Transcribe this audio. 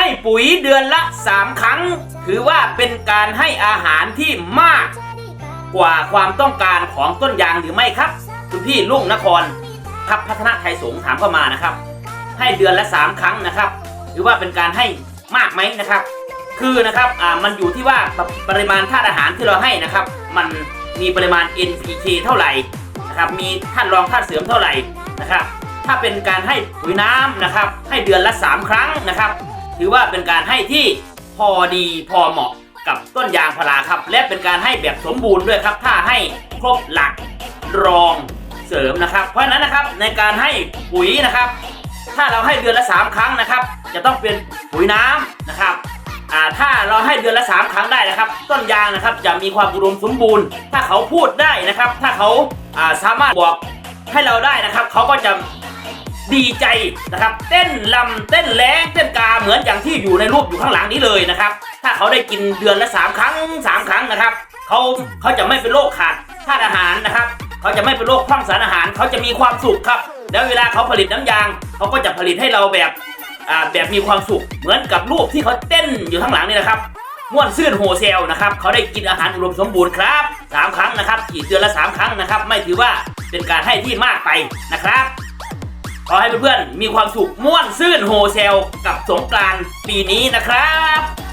ให้ปุ๋ยเดือนละ 3 ครั้ง ถือว่าเป็นการให้อาหารที่มาก กว่าความต้องการของต้นยางหรือไม่ครับ คุณพี่ลุงนครทัพพัฒนาไทยสงถามเข้ามานะครับ ให้เดือนละ 3 ครั้งนะครับถือว่าเป็นการให้มากไหมนะครับ คือนะครับอ่ามันอยู่ที่ว่าปปริมาณธาตุอาหารที่เราให้นะครับ มันมีปริมาณ NPK เท่าไหร่นะครับมีธาตุรองธาตุเสริมเท่าไหร่นะครับ ถ้าเป็นการให้ปุ๋ยน้ำนะครับ ให้เดือนละ 3 ครั้งนะครับ ถือว่าเป็นการให้ที่พอดีพอเหมาะกับต้นยางพาราครับ และเป็นการให้แบบสมบูรณ์ด้วยครับ ถ้าให้ครบหลักรองเสริมนะครับ เพราะฉะนั้นนะครับในการให้ปุ๋ยนะครับ ถ้าเราให้เดือนละ 3 ครั้งนะครับ จะต้องเป็นปุ๋ยน้ำนะครับอ่าถ้าเราให้เดือนละ 3 ครั้งได้นะครับ ต้นยางนะครับจะมีความอุดมสมบูรณ์ ถ้าเขาพูดได้นะครับ ถ้าเขาอ่าสามารถบอกให้เราได้นะครับ เขาก็จะ ดีใจนะครับ เต้นลำเต้นแรงเต้นกาเหมือนอย่างที่อยู่ในรูปอยู่ข้างหลังนี้เลยนะครับ ถ้าเขาได้กินเดือนละ 3 ครั้ง 3 ครั้งนะครับเขาเขาจะไม่เป็นโรคขาดธาตุอาหารนะครับเขาจะไม่เป็นโรคพร่องสารอาหารเขาจะมีความสุขครับแล้วเวลาเขาผลิตน้ำยางเขาก็จะผลิตให้เราแบบอ่าแบบมีความสุขเหมือนกับรูปที่เขาเต้นอยู่ข้างหลังนี่นะครับม่วนซื่นโฮเซลนะครับเขาได้กินอาหารอุดมสมบูรณ์ครับสามครั้งนะครับฉีดเดือนละสามครั้งนะครับ ไม่ถือว่าเป็นการให้ที่มากไปนะครับ ขอให้เพื่อนๆมีความสุขม่วนซื่นโฮเซล กับสงกรานต์ปีนี้นะครับ